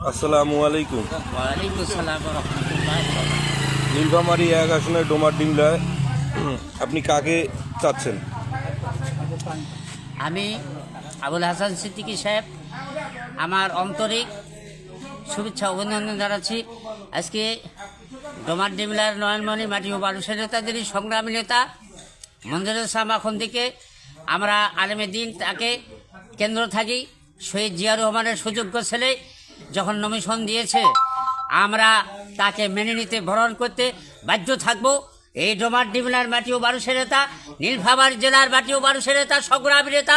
আসসালামু আলাইকুম। নীলফামারী এক আসনে ডোমার ডিমলায় আপনি কাকে চাচ্ছেন? আমি আবুল হাসান সিদ্দিকী সাহেব আমার আন্তরিক শুভেচ্ছা অভিনন্দন জানাচ্ছি। আজকে ডোমার ডিমলার নয়নমণি মাটি ও মানুষের নেতাদেরই সংগ্রামী নেতা ইসলাম এখন থেকে আমরা আলেমের দিন তাকে কেন্দ্র থাকি শহীদ জিয়া রহমানের সুযোগ্য ছেলে। যখন নমিশন দিয়েছে, আমরা তাকে মেনে নিতে ভরণ করতে বাধ্য থাকব। এই ডোমার ডিমলার মাটি ও মানুষের নেতা নীলভাবার জেলার মাটি ও মানুষের নেতা সগ্রামী নেতা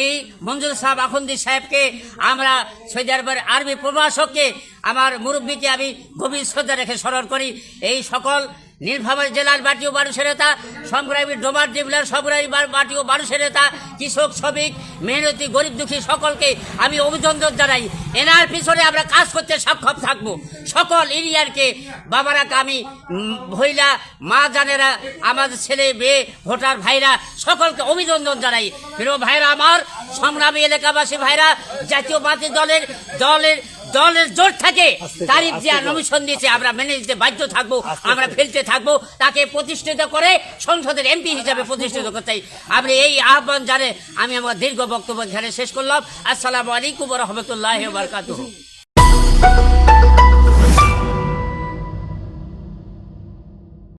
এই মঞ্জুর সাহেব আখন্দি সাহেবকে আমরা সৈদারবার আরবি প্রভাষককে আমার মুরব্বীকে আমি গভীর শ্রদ্ধা রেখে স্মরণ করি। এই সকল নীলফামারী জেলার বাটি ও মানুষের নেতা সংগ্রামী ডোমার ডিমলার সংগ্রামী বা- বাটি ও মানুষের নেতা কৃষক, শ্রমিক, মেহনতি, গরিব দুঃখী সকলকে আমি অভিনন্দন জানাই। এনার পিছনে আমরা কাজ করতে সক্ষম থাকব। সকল এরিয়ারকে বাবারাকে আমি মহিলা, মা জানেরা আমাদের ছেলে, মেয়ে, ভোটার ভাইরা সকলকে অভিনন্দন জানাই। প্রিয় ভাইরা আমার, সংগ্রামী এলাকাবাসী ভাইরা জাতীয়বাদী দলের দলের দলের জোর থাকে। তারিফ যে নমিশন দিয়েছে আমরা মেনে নিতে বাধ্য থাকব আমরা ফেলতে থাকব তাকে প্রতিষ্ঠিত করে সংসদের এমপি হিসাবে প্রতিষ্ঠিত করতে আপনি এই আহ্বান জানে আমি আমার দীর্ঘ বক্তব্য এখানে শেষ করলাম। আসসালামু আলাইকুম রহমতুল্লাহ বারকাতুহ।